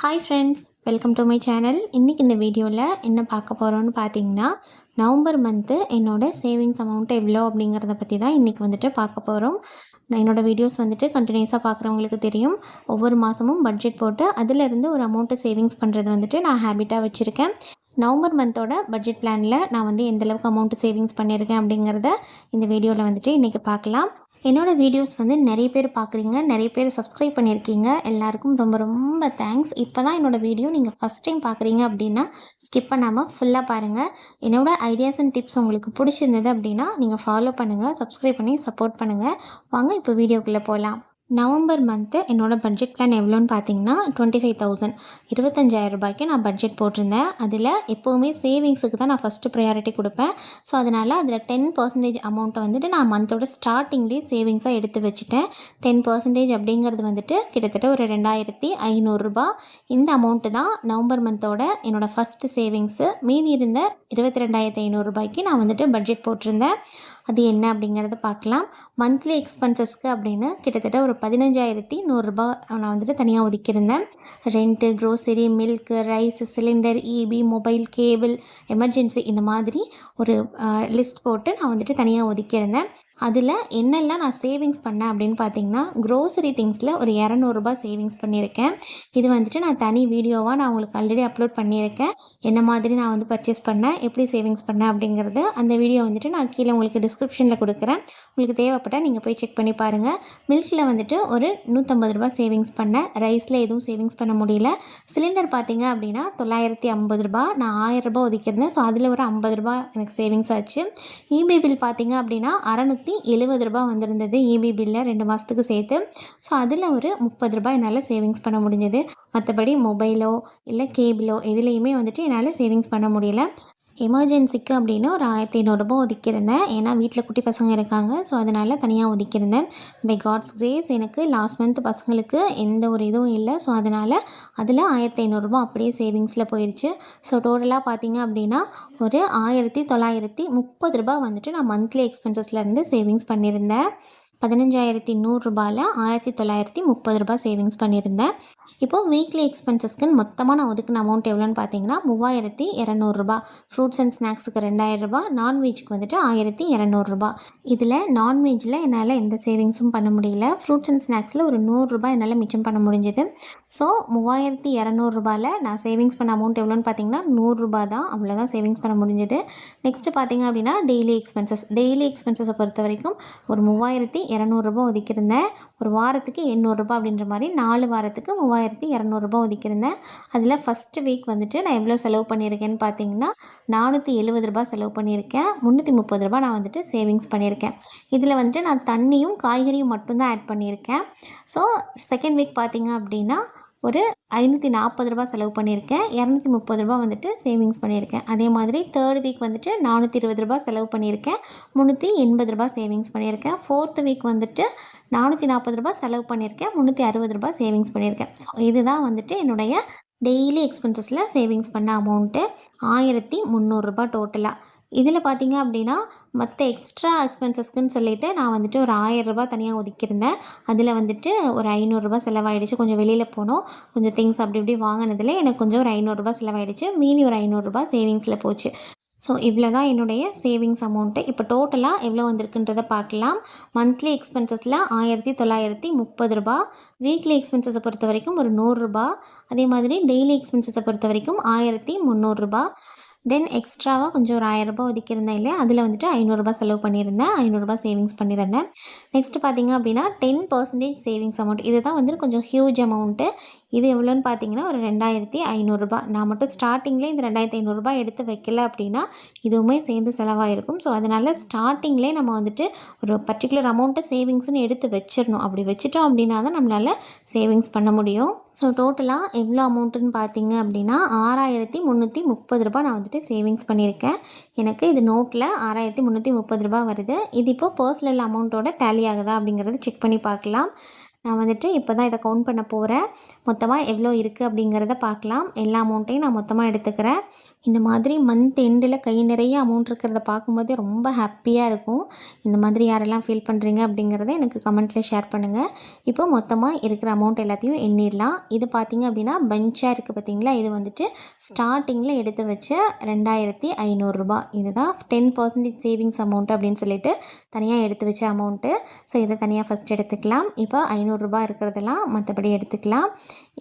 Hi friends welcome to my channel இன்றைக்கி இந்த வீடியோவில் என்ன பார்க்க போகிறோன்னு பார்த்தீங்கன்னா நவம்பர் மந்த்து என்னோடய சேவிங்ஸ் அமௌண்ட்டு எவ்வளோ அப்படிங்கிறத பற்றி தான் இன்றைக்கி வந்துட்டு பார்க்க போகிறோம் நான் என்னோடய வீடியோஸ் வந்துட்டு கண்டினியூஸாக பார்க்குறவங்களுக்கு தெரியும். ஒவ்வொரு மாதமும் பட்ஜெட் போட்டு அதிலிருந்து ஒரு அமௌண்ட்டு சேவிங்ஸ் பண்ணுறது வந்துட்டு நான் ஹேபிட்டாக வச்சுருக்கேன். நவம்பர் மந்தோட பட்ஜெட் பிளானில் நான் வந்து எந்தளவுக்கு அமௌண்ட்டு சேவிங்ஸ் பண்ணியிருக்கேன் அப்படிங்கிறத இந்த வீடியோவில் வந்துட்டு இன்றைக்கி பார்க்கலாம். என்னோடய வீடியோஸ் வந்து நிறைய பேர் பார்க்குறீங்க நிறைய பேர் சப்ஸ்கிரைப் பண்ணியிருக்கீங்க. எல்லாருக்கும் ரொம்ப ரொம்ப தேங்க்ஸ் இப்போ தான் என்னோடய வீடியோ நீங்கள் ஃபஸ்ட் டைம் பார்க்குறீங்க அப்படின்னா ஸ்கிப் பண்ணாமல் ஃபுல்லாக பாருங்கள் என்னோடய ஐடியாஸ் அண்ட் டிப்ஸ் உங்களுக்கு பிடிச்சிருந்தது அப்படின்னா நீங்கள் ஃபாலோ பண்ணுங்கள் சப்ஸ்கிரைப் பண்ணி சப்போர்ட் பண்ணுங்கள் வாங்க இப்போ வீடியோக்குள்ளே போகலாம் நவம்பர் மந்த்து என்னோடய பட்ஜெட் பிளான் எவ்வளோன்னு பார்த்தீங்கன்னா டுவெண்ட்டி ஃபைவ் தௌசண்ட் இருபத்தஞ்சாயிரம் ரூபாய்க்கு நான் பட்ஜெட் போட்டிருந்தேன். அதில் எப்போவுமே சேவிங்ஸுக்கு தான் நான் ஃபஸ்ட்டு ப்ரையாரிட்டி கொடுப்பேன். ஸோ அதனால் அதில் டென் பர்சன்டேஜ் அமௌண்ட்டை வந்துட்டு நான் மந்தோட ஸ்டார்டிங்லேயே சேவிங்ஸாக எடுத்து வச்சுட்டேன். டென் பர்சன்டேஜ் அப்படிங்கிறது வந்துட்டு கிட்டத்தட்ட ஒரு ரெண்டாயிரத்தி ஐநூறுரூபா இந்த அமௌண்ட்டு தான் நவம்பர் மந்தோட என்னோடய ஃபஸ்ட்டு சேவிங்ஸு மீதி இருந்த இருபத்தி ரெண்டாயிரத்தி ஐநூறுரூபாய்க்கு நான் வந்துட்டு பட்ஜெட் போட்டிருந்தேன். அது என்ன அப்படிங்கிறத பார்க்கலாம். மந்த்லி எக்ஸ்பென்சஸ்க்கு அப்படின்னு கிட்டத்தட்ட ஒரு பதினஞ்சாயிரத்தி நூறுரூபா நான் வந்துட்டு தனியாக ஒதுக்கியிருந்தேன். Rent grocery milk rice cylinder EB mobile cable emergency இந்த மாதிரி ஒரு லிஸ்ட் போட்டு நான் வந்துட்டு தனியாக ஒதுக்கியிருந்தேன். அதில் என்னெல்லாம் நான் சேவிங்ஸ் பண்ணேன் அப்படின்னு பார்த்தீங்கன்னா க்ரோசரி திங்ஸில் ஒரு இரநூறுபா சேவிங்ஸ் பண்ணியிருக்கேன். இது வந்துட்டு நான் தனி வீடியோவாக நான் உங்களுக்கு ஆல்ரெடி அப்லோட் பண்ணியிருக்கேன். என்ன மாதிரி நான் வந்து பர்ச்சேஸ் பண்ணேன் எப்படி சேவிங்ஸ் பண்ணேன் அப்படிங்கிறது அந்த வீடியோ வந்துட்டு நான் கீழே உங்களுக்கு டிஸ்கிரிப்ஷனில் கொடுக்குறேன். உங்களுக்கு தேவைப்பட்டால் நீங்கள் போய் செக் பண்ணி பாருங்கள் மில்கில் வந்துட்டு ஒரு நூற்றம்பது ரூபா சேவிங்ஸ் பண்ணேன். ரைஸில் எதுவும் சேவிங்ஸ் பண்ண முடியல. சிலிண்டர் பார்த்தீங்க அப்படின்னா தொள்ளாயிரத்தி ஐம்பது ரூபா நான் ஆயிரம் ரூபா ஒதுக்கியிருந்தேன். ஸோ அதில் ஒரு ஐம்பது ரூபா எனக்கு சேவிங்ஸ் ஆச்சு. இபி பில் பார்த்தீங்க அப்படின்னா அறநூற்றி நூற்றி எழுபது ரூபா வந்திருந்தது இபி பில்லில் ரெண்டு மாதத்துக்கு சேர்த்து. ஸோ அதில் ஒரு முப்பது ரூபாய் என்னால் சேவிங்ஸ் பண்ண முடிஞ்சது. மற்றபடி மொபைலோ இல்லை கேபிளோ எதுலேயுமே வந்துட்டு என்னால் சேவிங்ஸ் பண்ண முடியல. எமர்ஜென்சிக்கு அப்படின்னு ஒரு ஆயிரத்தி ஐநூறுரூபா ஒதுக்கியிருந்தேன். ஏன்னா வீட்டில் குட்டி பசங்க இருக்காங்க. ஸோ அதனால் தனியாக ஒதுக்கியிருந்தேன். பை காட்ஸ் கிரேஸ் எனக்கு லாஸ்ட் மந்த் பசங்களுக்கு எந்த ஒரு இதுவும் இல்லை. ஸோ அதனால் அதில் ஆயிரத்தி ஐநூறுரூபா அப்படியே சேவிங்ஸில் போயிடுச்சு ஸோ டோட்டலாக பார்த்தீங்க அப்படின்னா ஒரு ஆயிரத்தி தொள்ளாயிரத்தி முப்பது ரூபா வந்துட்டு நான் மந்த்லி எக்ஸ்பென்சஸ்லேருந்து சேவிங்ஸ் பண்ணியிருந்தேன். பதினஞ்சாயிரத்தி நூறுரூபாயில் ஆயிரத்தி தொள்ளாயிரத்தி முப்பது ரூபாய் சேவிங்ஸ் பண்ணியிருந்தேன். இப்போது வீக்லி எக்ஸ்பென்சஸ்க்குன்னு மொத்தமாக நான் ஒதுக்கின அமௌண்ட் எவ்வளோன்னு பார்த்தீங்கன்னா மூவாயிரத்தி இரநூறுபா ஃப்ரூட்ஸ் அண்ட் ஸ்நாக்ஸுக்கு ரெண்டாயிரரூபா நான்வெஜ்க்கு வந்துட்டு ஆயிரத்தி இரநூறுபா இதில் நான்வெஜ்ஜில் என்னால் எந்த சேவிங்ஸும் பண்ண முடியல. ஃப்ரூட்ஸ் அண்ட் ஸ்நாக்ஸில் ஒரு நூறுரூபா என்னால் மிச்சம் பண்ண முடிஞ்சது. ஸோ மூவாயிரத்தி இரநூறுபாவில் நான் சேவிங்ஸ் பண்ண அமௌண்ட் எவ்வளோன்னு பார்த்தீங்கன்னா நூறுரூபா தான். அவ்வளோதான் சேவிங்ஸ் பண்ண முடிஞ்சது. நெக்ஸ்ட்டு பார்த்தீங்க அப்படின்னா டெய்லி எக்ஸ்பென்சஸ் டெய்லி எக்ஸ்பென்சஸை பொறுத்த வரைக்கும் ஒரு மூவாயிரத்தி இரநூறுபா ஒதுக்கியிருந்தேன். ஒரு வாரத்துக்கு எண்ணூறுரூபா அப்படின்ற மாதிரி நாலு வாரத்துக்கு மூவாயிரத்தி இரநூறுபா ஒதுக்கியிருந்தேன். அதில் ஃபஸ்ட்டு வீக் வந்துட்டு நான் எவ்வளோ செலவு பண்ணியிருக்கேன்னு பார்த்தீங்கன்னா நானூற்றி எழுபது ரூபா செலவு பண்ணியிருக்கேன். முந்நூற்றி முப்பது ரூபா நான் வந்துட்டு சேவிங்ஸ் பண்ணியிருக்கேன். இதில் வந்துட்டு நான் தண்ணியும் காய்கறியும் மட்டும்தான் ஆட் பண்ணியிருக்கேன். ஸோ செகண்ட் வீக் பார்த்தீங்க அப்படின்னா ஒரு ஐநூற்றி நாற்பது ரூபா செலவு பண்ணியிருக்கேன். இரநூத்தி முப்பது ரூபா வந்துட்டு சேவிங்ஸ் பண்ணியிருக்கேன். அதே மாதிரி தேர்ட் வீக் வந்துட்டு நானூற்றி இருபது ரூபா செலவு பண்ணியிருக்கேன். முந்நூற்றி எண்பது ரூபா சேவிங்ஸ் பண்ணியிருக்கேன். ஃபோர்த்து வீக் வந்துட்டு நானூற்றி நாற்பது ரூபா செலவு பண்ணியிருக்கேன். முந்நூற்றி அறுபது ரூபா சேவிங்ஸ் பண்ணியிருக்கேன். ஸோ இதுதான் வந்துட்டு என்னுடைய டெய்லி எக்ஸ்பென்சஸில் சேவிங்ஸ் பண்ண அமௌண்ட்டு ஆயிரத்தி முந்நூறுரூபா டோட்டலாக இதில் பார்த்தீங்க அப்படின்னா மற்ற எக்ஸ்ட்ரா எக்ஸ்பென்சஸ்க்குன்னு சொல்லிவிட்டு நான் வந்துட்டு ஒரு ஆயிரரூபா தனியாக ஒதுக்கியிருந்தேன். அதில் வந்துட்டு ஒரு ஐநூறுரூபா செலவாயிடுச்சு. கொஞ்சம் வெளியில் போனோம். கொஞ்சம் திங்ஸ் அப்படி இப்படி வாங்கினதில் எனக்கு கொஞ்சம் ஒரு ஐநூறுரூபா செலவாயிடுச்சு. மீதி ஒரு ஐநூறுரூபா சேவிங்ஸில் போச்சு. ஸோ இவ்வளோ தான் என்னுடைய சேவிங்ஸ் அமௌண்ட்டு இப்போ டோட்டலாக எவ்வளோ வந்திருக்குன்றதை பார்க்கலாம். மந்த்லி எக்ஸ்பென்சஸில் ஆயிரத்தி தொள்ளாயிரத்தி முப்பது ரூபா வீக்லி எக்ஸ்பென்சஸை பொறுத்த வரைக்கும் ஒரு நூறுரூபா அதே மாதிரி டெய்லி எக்ஸ்பென்சஸை பொறுத்த வரைக்கும் ஆயிரத்தி முந்நூறுரூபா தென் எக்ஸ்ட்ராவாக கொஞ்சம் ஒரு ஆயிரரூபா ஒதுக்கியிருந்தேன் இல்லையா? அதில் வந்துட்டு ஐநூறுரூபா செலவு பண்ணியிருந்தேன். ஐநூறுரூபா சேவிங்ஸ் பண்ணியிருந்தேன். நெக்ஸ்ட்டு பார்த்திங்க அப்படின்னா டென் பர்சன்டேஜ் சேவிங்ஸ் அமௌண்ட் இது தான் வந்துட்டு கொஞ்சம் ஹியூஜ் அமௌண்ட்டு இது எவ்வளோன்னு பார்த்தீங்கன்னா ஒரு ரெண்டாயிரத்தி ஐநூறுரூபா நான் மட்டும் ஸ்டார்டிங்லேயே இந்த ரெண்டாயிரத்தி ஐநூறுரூபா எடுத்து வைக்கல அப்படின்னா இதுவுமே சேர்ந்து செலவாயிருக்கும். ஸோ அதனால் ஸ்டார்டிங்லேயே நம்ம வந்துட்டு ஒரு பர்டிகுலர் அமௌண்ட்டை சேவிங்ஸ்னு எடுத்து வச்சிடணும். அப்படி வச்சுட்டோம் அப்படின்னா தான் நம்மளால் சேவிங்ஸ் பண்ண முடியும். ஸோ டோட்டலாக எவ்வளோ அமௌண்ட்டுன்னு பார்த்தீங்க அப்படின்னா ஆறாயிரத்தி முந்நூற்றி முப்பது ரூபா நான் வந்துட்டு சேவிங்ஸ் பண்ணியிருக்கேன். எனக்கு இது நோட்டில் ஆறாயிரத்தி முந்நூற்றி முப்பது ரூபா வருது. இது இப்போது உள்ள அமௌண்ட்டோட டேலி ஆகுதா அப்படிங்கிறத செக் பண்ணி பார்க்கலாம். நான் வந்துட்டு இப்போ தான் இதை கவுண்ட் பண்ண போகிறேன் மொத்தமாக எவ்வளோ இருக்குது அப்படிங்கிறத பார்க்கலாம். எல்லா அமௌண்ட்டையும் நான் மொத்தமாக எடுத்துக்கிறேன். இந்த மாதிரி மந்த் எண்டில் கை நிறைய அமௌண்ட் இருக்கிறத பார்க்கும்போதே ரொம்ப ஹாப்பியாக இருக்கும். இந்த மாதிரி யாரெல்லாம் ஃபீல் பண்ணுறீங்க அப்படிங்கிறத எனக்கு கமெண்ட்டில் ஷேர் பண்ணுங்கள் இப்போ மொத்தமாக இருக்கிற அமௌண்ட் எல்லாத்தையும் எண்ணிடலாம். இது பார்த்திங்க அப்படின்னா பஞ்சாக இருக்குது பார்த்தீங்களா? இது வந்துட்டு ஸ்டார்டிங்கில் எடுத்து வச்ச ரெண்டாயிரத்தி ஐநூறுரூபா இதுதான் டென் பர்சன்டேஜ் சேவிங்ஸ் அமௌண்ட் அப்படின்னு சொல்லிட்டு தனியாக எடுத்து வச்ச அமௌண்ட்டு ஸோ இதை தனியாக ஃபஸ்ட் எடுத்துக்கலாம். இப்போ ஐநூறுரூபா இருக்கிறதெல்லாம் மற்றபடி எடுத்துக்கலாம்.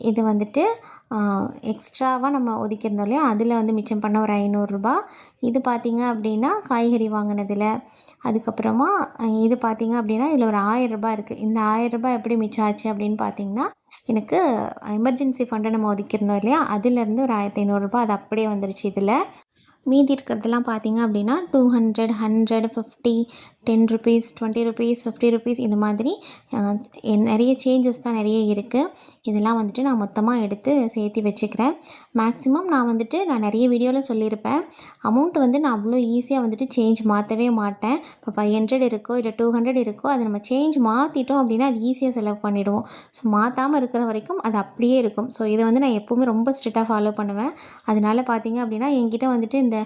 இது வந்துட்டு எக்ஸ்ட்ராவாக நம்ம ஒதுக்கியிருந்தோம் இல்லையா? அதில் வந்து மிச்சம் பண்ண ஒரு ஐநூறுரூபா. இது பார்த்திங்க அப்படின்னா காய்கறி வாங்கினதில். அதுக்கப்புறமா இது பார்த்திங்க அப்படின்னா இதில் ஒரு ஆயிரரூபா இருக்குது இந்த ஆயிரரூபா எப்படி மிச்சம் ஆச்சு அப்படின்னு பார்த்தீங்கன்னா எனக்கு எமர்ஜென்சி ஃபண்டை நம்ம ஒதுக்கியிருந்தோம் இல்லையா? அதுலேருந்து ஒரு ஆயிரத்தி ஐநூறுரூபா அது அப்படியே வந்துருச்சு இதில். மீதி இருக்கிறதெல்லாம் பார்த்திங்க அப்படின்னா two hundred hundred fifty ten rupees twenty rupees fifty rupees இந்த மாதிரி என் நிறைய சேஞ்சஸ் தான் நிறைய இருக்குது இதெல்லாம் வந்துட்டு நான் மொத்தமாக எடுத்து சேர்த்து வச்சுக்கிறேன். மேக்ஸிமம் நான் வந்துட்டு நான் நிறைய வீடியோவில் சொல்லியிருப்பேன். அமௌண்ட் வந்து நான் அவ்வளோ ஈஸியாக வந்துட்டு சேஞ்ச் மாற்றவே மாட்டேன். இப்போ ஃபைவ் ஹண்ட்ரட் இருக்கோ இல்லை டூ ஹண்ட்ரட் இருக்கோ அதை நம்ம சேஞ்ச் மாற்றிட்டோம் அப்படின்னா அது ஈஸியாக செலவு பண்ணிவிடுவோம் ஸோ மாற்றாமல் இருக்கிற வரைக்கும் அது அப்படியே இருக்கும். ஸோ இதை வந்து நான் எப்போவுமே ரொம்ப ஸ்ட்ரிக்டாக ஃபாலோ பண்ணுவேன். அதனால பார்த்தீங்க அப்படின்னா என்கிட்ட வந்துட்டு இந்த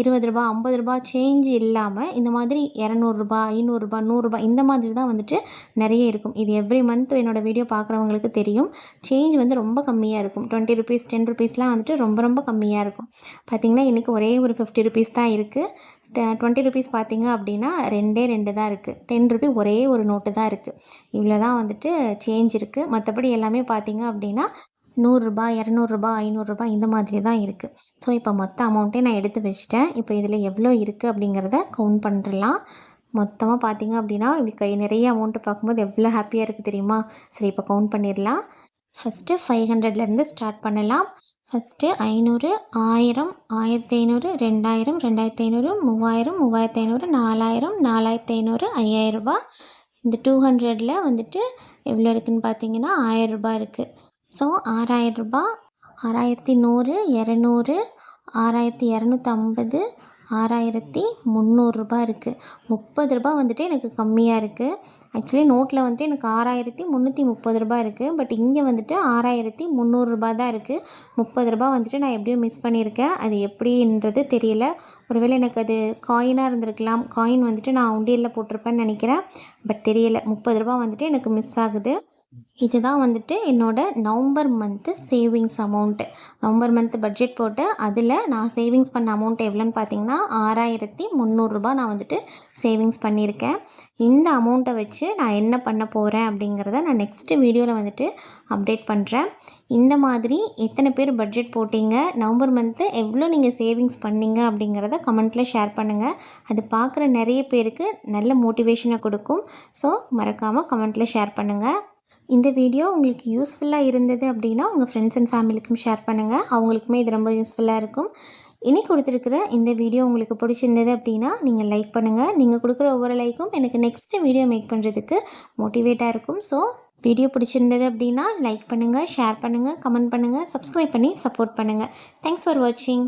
இருபது ரூபா ஐம்பது ரூபா சேஞ்ச் இல்லாமல் இந்த மாதிரி இரநூறுபா ஐநூறுரூபா நூறுரூபா இந்த மாதிரி தான் வந்துட்டு நிறைய இருக்கும். இது எவ்ரி மந்த் என்னோடய வீடியோ பார்க்குறவங்களுக்கு தெரியும். சேஞ்ச் வந்து ரொம்ப கம்மியாக இருக்கும். டுவெண்ட்டி ருபீஸ் டென் ருபீஸ்லாம் வந்துட்டு ரொம்ப ரொம்ப கம்மியாக இருக்கும். பார்த்திங்கன்னா இன்றைக்கி ஒரே ஒரு ஃபிஃப்டி ருபீஸ் தான் இருக்குது டுவெண்ட்டி ருபீஸ் பார்த்தீங்க அப்படின்னா ரெண்டே ரெண்டு தான் இருக்குது டென் ருபி ஒரே ஒரு நோட்டு தான் இருக்குது இவ்வளோ தான் வந்துட்டு சேஞ்ச் இருக்குது மற்றபடி எல்லாமே பார்த்தீங்க அப்படின்னா நூறுரூபா இரநூறுபா ஐநூறுரூபா இந்த மாதிரி தான் இருக்குது ஸோ இப்போ மொத்த அமௌண்ட்டே நான் எடுத்து வச்சிட்டேன். இப்போ இதில் எவ்வளோ இருக்குது அப்படிங்கிறத கவுண்ட் பண்ணிடலாம். மொத்தமாக பார்த்தீங்க அப்படின்னா இப்படி கை நிறைய அமௌண்ட்டு பார்க்கும்போது எவ்வளோ ஹாப்பியாக இருக்குது தெரியுமா? சரி இப்போ கவுண்ட் பண்ணிடலாம். ஃபஸ்ட்டு ஃபைவ் ஹண்ட்ரட்லேருந்து ஸ்டார்ட் பண்ணலாம். ஃபஸ்ட்டு ஐநூறு ஆயிரம் ஆயிரத்தி ஐநூறு ரெண்டாயிரம் ரெண்டாயிரத்தி ஐநூறு மூவாயிரம் மூவாயிரத்தி ஐநூறு நாலாயிரம் நாலாயிரத்தி ஐநூறு ஐயாயிரம் இந்த டூ ஹண்ட்ரடில் வந்துட்டு எவ்வளோ இருக்குதுன்னு பார்த்தீங்கன்னா ஆயிரம் இருக்குது ஸோ ஆறாயிரம் ஆறாயிரத்தி நூறு இரநூறு ஆறாயிரத்தி இரநூத்தம்பது ஆறாயிரத்தி முந்நூறுரூபா இருக்குது முப்பது ரூபா வந்துட்டு எனக்கு கம்மியாக இருக்குது ஆக்சுவலி நோட்டில் வந்துட்டு எனக்கு ஆறாயிரத்தி முந்நூற்றி முப்பது ரூபாய் இருக்குது பட் இங்கே வந்துட்டு ஆறாயிரத்தி முந்நூறுரூபா தான் இருக்குது முப்பது ரூபா வந்துட்டு நான் எப்படியோ மிஸ் பண்ணியிருக்கேன். அது எப்படின்றது தெரியல. ஒருவேளை எனக்கு அது காயினாக இருந்திருக்கலாம். காயின் வந்துட்டு நான் உண்டியலில் போட்டிருப்பேன்னு நினைக்கிறேன். பட் தெரியல. முப்பது ரூபா வந்துட்டு எனக்கு மிஸ் ஆகுது. இதுதான் வந்துட்டு என்னோட November month savings amount November month budget போட்டு அதில் நான் சேவிங்ஸ் பண்ண அமௌண்ட் எவ்வளோன்னு பார்த்தீங்கன்னா ஆறாயிரத்தி முந்நூறுரூபா நான் வந்துட்டு சேவிங்ஸ் பண்ணியிருக்கேன். இந்த அமௌண்ட்டை வச்சு நான் என்ன பண்ண போகிறேன் அப்படிங்கிறத நான் நெக்ஸ்ட்டு வீடியோவில் வந்துட்டு அப்டேட் பண்ணுறேன் இந்த மாதிரி எத்தனை பேர் பட்ஜெட் போட்டீங்க நவம்பர் மந்த்து எவ்வளோ நீங்கள் சேவிங்ஸ் பண்ணீங்க அப்படிங்கிறத கமெண்ட்டில் ஷேர் பண்ணுங்கள் அது பார்க்குற நிறைய பேருக்கு நல்ல மோட்டிவேஷனை கொடுக்கும். ஸோ மறக்காமல் கமெண்ட்டில் ஷேர் பண்ணுங்கள் இந்த வீடியோ உங்களுக்கு யூஸ்ஃபுல்லாக இருந்தது அப்படின்னா உங்கள் ஃப்ரெண்ட்ஸ் அண்ட் ஃபேமிலிக்கும் ஷேர் பண்ணுங்கள் அவங்களுக்குமே இது ரொம்ப யூஸ்ஃபுல்லாக இருக்கும். இனி கொடுத்துருக்குற இந்த வீடியோ உங்களுக்கு பிடிச்சிருந்தது அப்படின்னா நீங்கள் லைக் பண்ணுங்கள் நீங்கள் கொடுக்குற ஒவ்வொரு லைக்கும் எனக்கு நெக்ஸ்ட் வீடியோ மேக் பண்ணுறதுக்கு மோட்டிவேட்டாக இருக்கும். ஸோ வீடியோ பிடிச்சிருந்தது அப்படின்னா லைக் பண்ணுங்கள் ஷேர் பண்ணுங்கள் கமெண்ட் பண்ணுங்கள் சப்ஸ்கிரைப் பண்ணி சப்போர்ட் பண்ணுங்கள் தேங்க்ஸ் ஃபார் வாட்சிங்